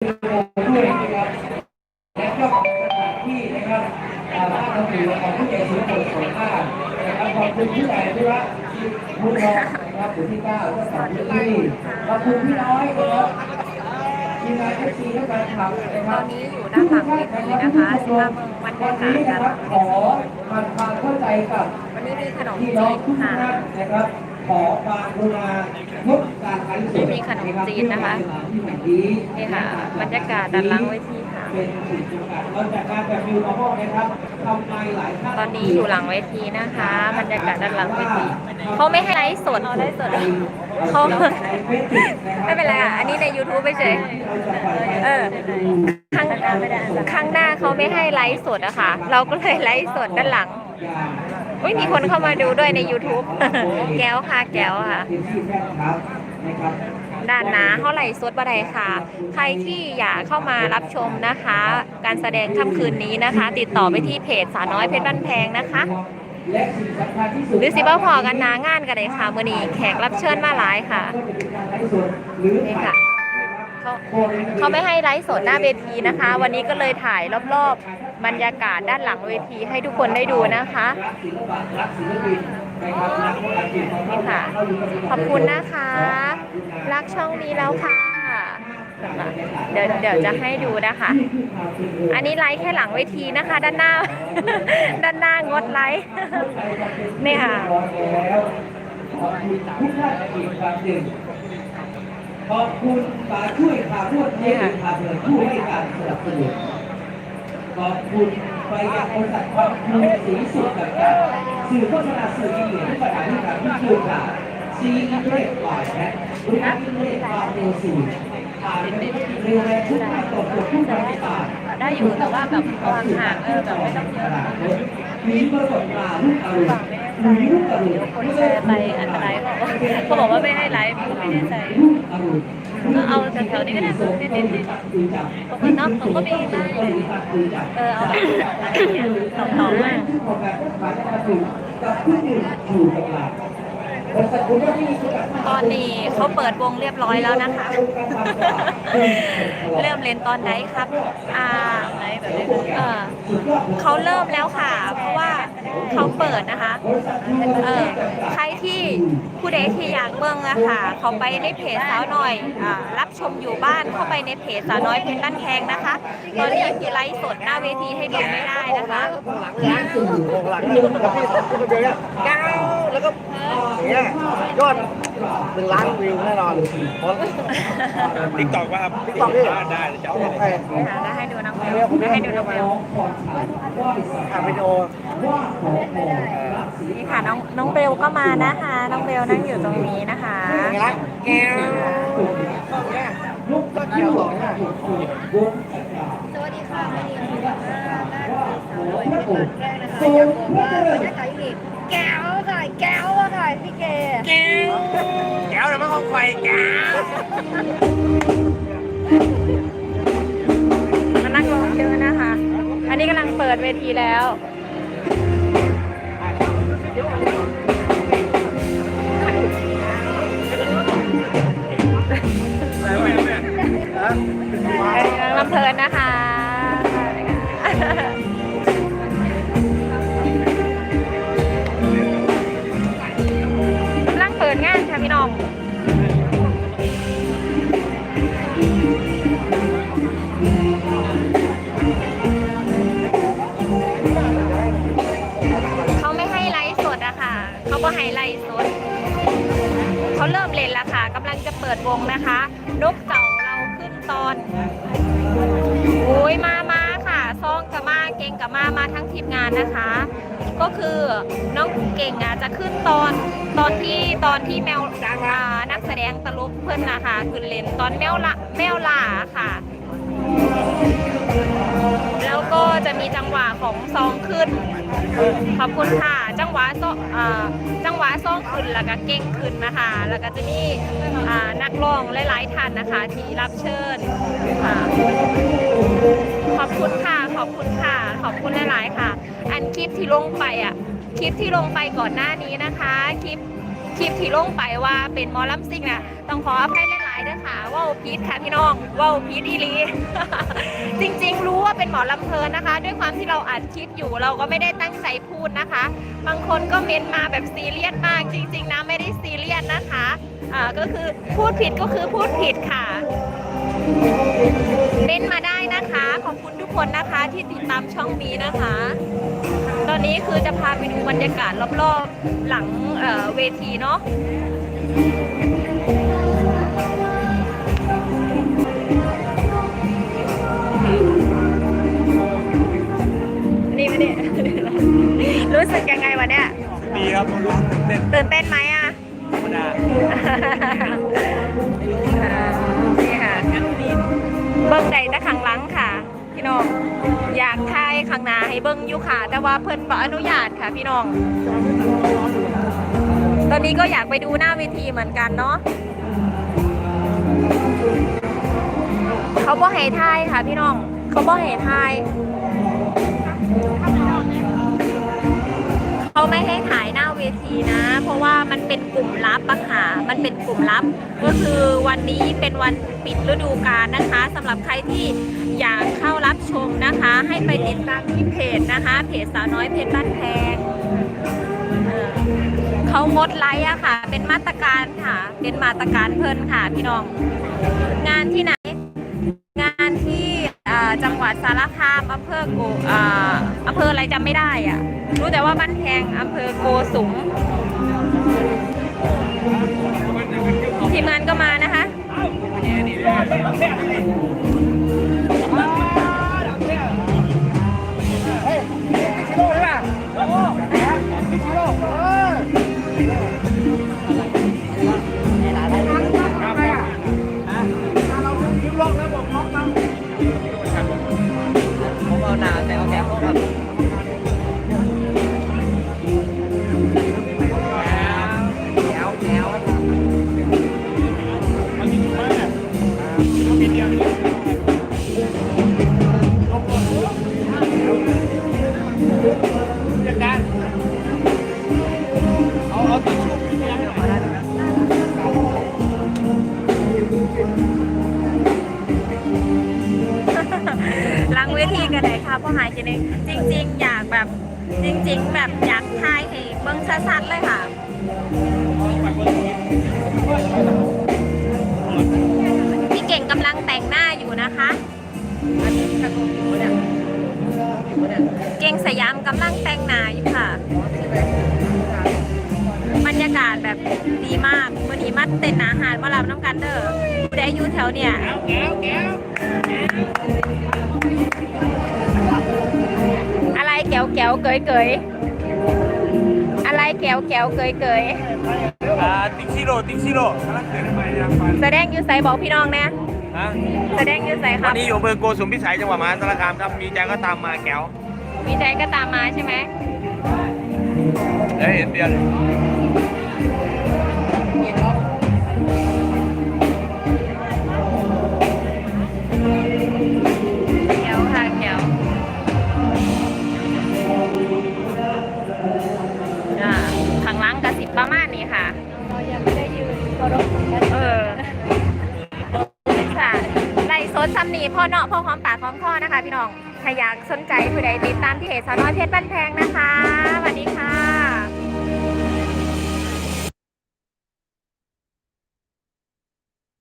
ด้วยนะครับและก็ที่นะครับอ่าบ้านเราอยู่ของผู้ใหญ่สุรพลสงข้านะครับขอบคุณผู้ใหญ่ธุระผู้รองนะครับผู้ที่เก้าเจ้าของพื้นที่ขอบคุณพี่น้อยนะครับทีมงานเอฟซีและแฟนคลับนะครับตอนนี้อยู่ด้านหลังเวทีนะคะสำหรับบรรยากาศวันนี้นะครับขอความเข้าใจกับพี่น้องทุกท่านนะครับ ขอความกรุณางดการไลฟ์สดไม่มีขนมจีนนะคะนี่ค่ะบรรยากาศด้านหลังเวทีค่ะเป็นสิ่งจำกัดเรจัดการแบบนิวมอนะครับทำไปหลายท่านตอนนี้อยู่หลังเวทีนะคะ บรรยากาศด้านหลังเวทีเขาไม่ให้ไลฟ์สดเราไลฟ์สดเขาไม่เป็นไรอะอันนี้ใน YouTube ไปเฉยเออข้างข้างหน้าเขาไม่ให้ไลฟ์สดอะค่ะ เราก็เลยไลฟ์สดด้านหลัง อุ้ยมีคนเข้ามาดูด้วยใน YouTube แก้วค่ะแก้วค่ะ ด้านหนาเท่าไหร่สดบ่ไดค่ะ ใครที่อยากเข้ามารับชมนะคะ การแสดงค่ำคืนนี้นะคะ ติดต่อไปที่เพจสาวน้อยเพชรบ้านแพงนะคะและสิ่งสำคัญที่สุดหรือสิบ่พอกันนางานกันเลยค่ะมื่อนี้แขกรับเชิญมาหลายค่ะนี่ค่ะเขาเขาไม่ให้ไลฟ์สดหน้าเวทีนะคะ วันนี้ก็เลยถ่ายรอบๆ บรรยากาศด้านหลังเวทีให้ทุกคนได้ดูนะคะรักศิลปะรักศิลปินนะครับรักวงการศิลป์ของเรานี่ค่ะเราอยู่กับศิลปะขอบคุณนะคะ รักช่องนี้แล้วค่ะ เดี๋ยวเดี๋ยวจะให้ดูนะคะ อันนี้ไลฟ์แค่หลังเวทีนะคะ ด้านหน้า ด้านหน้างดไลฟ์นี่ค่ะแล้วขอบคุณทุกท่านอีกครั้งหนึ่งขอบคุณป่าช่วยข่าวรวดเร็วข่าวเดินผู้ให้การสนับสนุน ขอบคุณไปยังบริษัทความคูสีสุดต่างๆสื่อโฆษณาสื่ออีเมลที่ประกาศให้การที่ชื่อข่าวซีอิเล็กฝ่ายและบริษัทอิเล็กความเร็วสูงผ่านไปเร็วแรงทุกขั้นตอนของผู้บริการได้อยู่แต่ว่าแบบความห่างเออแบบไม่ต้องเยอะมีประสบการณ์ลูกอรุณมีลูกอรุณคนแชร์ไปอันตรายเขาบอกว่าไม่ให้ไลฟ์ไม่ได้ใจลูกอรุณ ก็เอาแถวๆนี้ก็ได้นิดนิดนิดบางคนเนาะผมก็มีได้เออเอาแบบต่อต่อมากกับผู้อื่นอยู่กับเราบริษัทคุณก็มีสุขภาพตอนนี้เขาเปิดวงเรียบร้อยแล้วนะคะ เริ่มเล่นตอนไหนครับ อ่าเออเขาเริ่มแล้วค่ะ เพราะว่า เขาเปิดนะคะเออใครที่ผู้ใดที่อยากเบิ่งอะค่ะ เขาไปในเพจสาวน้อยอ่ารับชมอยู่บ้านเข้าไปในเพจสาวน้อยเพชรบ้านแพงนะคะ ตอนนี้ที่ไลฟ์สดหน้าเวทีให้ดูไม่ได้นะคะโงหลังนี่กับพี่พี่คนเดียวเนี่ยก้าวแล้วก็อย่างเงี้ยยอดหนึ่งล้านวิวแน่นอนติ๊กตอกป่ะครับ TikTok ดิอ่าได้เดี๋ยวจะเอาไอ้ได้ให้ดูน้องเบลได้ให้ดูน้องเบลถ่ายวิดีโอ นี่ค่ะน้องน้องเบลก็มานะคะ น้องเบลนั่งอยู่ตรงนี้นะคะอย่างเงี้ยแก้วลูกก็เกี่ยวกับเนี่ยสวัสดีค่ะวันนี้เราได้คุยสาวน้อยเป็นครั้งแรกนะคะอยากบอกว่าบรรยากาศที่นี่แก้วค่ะแก้วอะค่ะพี่เกแก้วแก้วแล้วมันก็ไฟแก้วมานั่งรอเยอะนะคะ อันนี้กำลังเปิดเวทีแล้ว องเขาไม่ให้ไลฟ์สดอะค่ะ เขาก็ให้ไลฟ์สด เขาเริ่มเล่นแล้วค่ะกำลังจะเปิดวงนะคะ นกเจ้าเราขึ้นตอนโอ้ยมามาค่ะซองกับมาเก่งกับมามาทั้งทีมงานนะคะ ก็คือน้องเก่งอะจะขึ้นตอนตอนที่ตอนที่แมวอ่านักแสดงตลกเพื่อนนะคะขึ้นเล่นตอนแมวละแมวล่าค่ะ แล้วก็จะมีจังหวะของซองขึ้น ขอบคุณค่ะ จังหวะซองอ่าจังหวะซองขึ้นแล้วก็เก่งขึ้นนะคะ แล้วก็จะมีอ่านักร้องหลายๆท่านนะคะที่รับเชิญค่ะขอบคุณค่ะ ขอบคุณค่ะ ขอบคุณหลาย ๆ ค่ะ คลิปที่ลงไปอะ คลิปที่ลงไปก่อนหน้านี้นะคะ คลิปคลิปที่ลงไปว่าเป็นหมอลำซิงน่ะ ต้องขออภัยหลายๆด้วยค่ะว่าพีทค่ะพี่น้องว่าพีทอีลี จริงๆ รู้ว่าเป็นหมอลำเพลินนะคะ ด้วยความที่เราอัดคลิปอยู่เราก็ไม่ได้ตั้งใจพูดนะคะ บางคนก็เมนมาแบบซีเรียสมาก จริง ๆนะไม่ได้ซีเรียสนะคะอ่าก็คือพูดผิดก็คือพูดผิดค่ะเม้นมาได้นะคะ ขอบคุณทุกคนนะคะที่ติดตามช่องนี้นะคะ นนี้คือจะพาไปดูบรรยากาศรอบๆหลังเอ่อเวทีเนาะนี่ไม่ได้รู้สึกยังไงวะเนี่ยดีครับผมรู้สึกเต้นตื่นเต้นไหมอะธรรมดานี่ค่ะเบิ้งใดแต่ขังหลังค่ะ พี่น้อง อยากทายข้างหน้าให้เบิ้งอยู่ค่ะ แต่ว่าเพิ่นบ่อนุญาตค่ะพี่น้อง ตอนนี้ก็อยากไปดูหน้าเวทีเหมือนกันเนาะเขาบ่ให้ทายค่ะพี่น้อง เขาบ่ให้ทายเขาไม่ให้ถ่ายหน้าเวทีนะ เพราะว่ามันเป็นกลุ่มลับอะค่ะมันเป็นกลุ่มลับ ก็คือวันนี้เป็นวันปิดฤดูกาลนะคะสำหรับใครที่ อยากเข้ารับชมนะคะ ให้ไปติดตามที่เพจนะคะ เพจสาวน้อยเพจบ้านแพงเขางดไลค์อะค่ะ เป็นมาตรการค่ะ เป็นมาตรการเพิ่นค่ะพี่น้อง งานที่ไหน งานที่จังหวัดสารคามอำเภอโกอ่าอำเภออะไรจำไม่ได้อะรู้แต่ว่าบ้านแพงอำเภอโกสุมทีมงานก็มานะคะ แบบจริง ๆ แบบอยากทายให้เบิ้งชัดๆเลยค่ะพี่เก่งกำลังแต่งหน้าอยู่นะคะเก่งสยามกำลังแต่งหน้าอยู่ค่ะ บรรยากาศแบบดีมากวันนี้มาเต้นอาหารมารับน้ำกันเด้อผู้ใดอยู่แถวเนี่ย ก้วแก้วเกยเกยอะไรแก้วแก้วเกยเกยอ่าติ๊กซิโร่ติ๊กซิโร่กำลังเกิดใหม่ยังไปแสดงอยู่ใสบอกพี่น้องนะฮะแสดงอยู่ใสควัรันบนี้อยู่อำเภอโกสุมพิสัยจังหวัดมหาสารคามครับ มีใจก็ตามมาแก้วมีใจก็ตามมาใช่ไหมเดี๋ยวเห็นเบียร์เลย เออค่ะไล่สดซ้ำนีพ่อเนาะพ่อหอมปากหอมคอนะคะ พี่น้องใครอยากสนใจผู้ใดติดตามที่เพจสาวน้อยเพชรบ้านแพงนะคะสวัสดีค่ะ